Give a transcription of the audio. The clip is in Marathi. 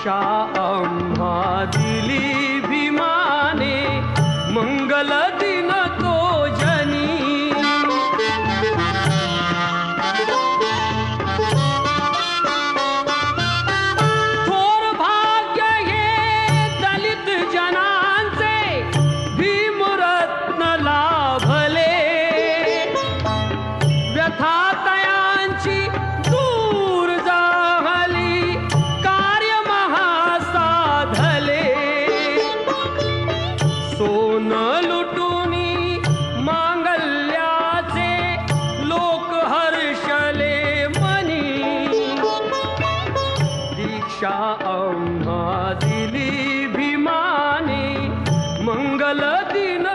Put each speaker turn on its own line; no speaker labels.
दीक्षा आम्हा दिली भीमाने मंगल दिन तो जनी थोर भाग्य हे दलित जनांचे भीमरत्न लाभले। व्यथातयांची सोन लुटून मांगल्याचे लोक हर्षले मनी दीक्षा आम्हा दिली भीमाने मंगल दिन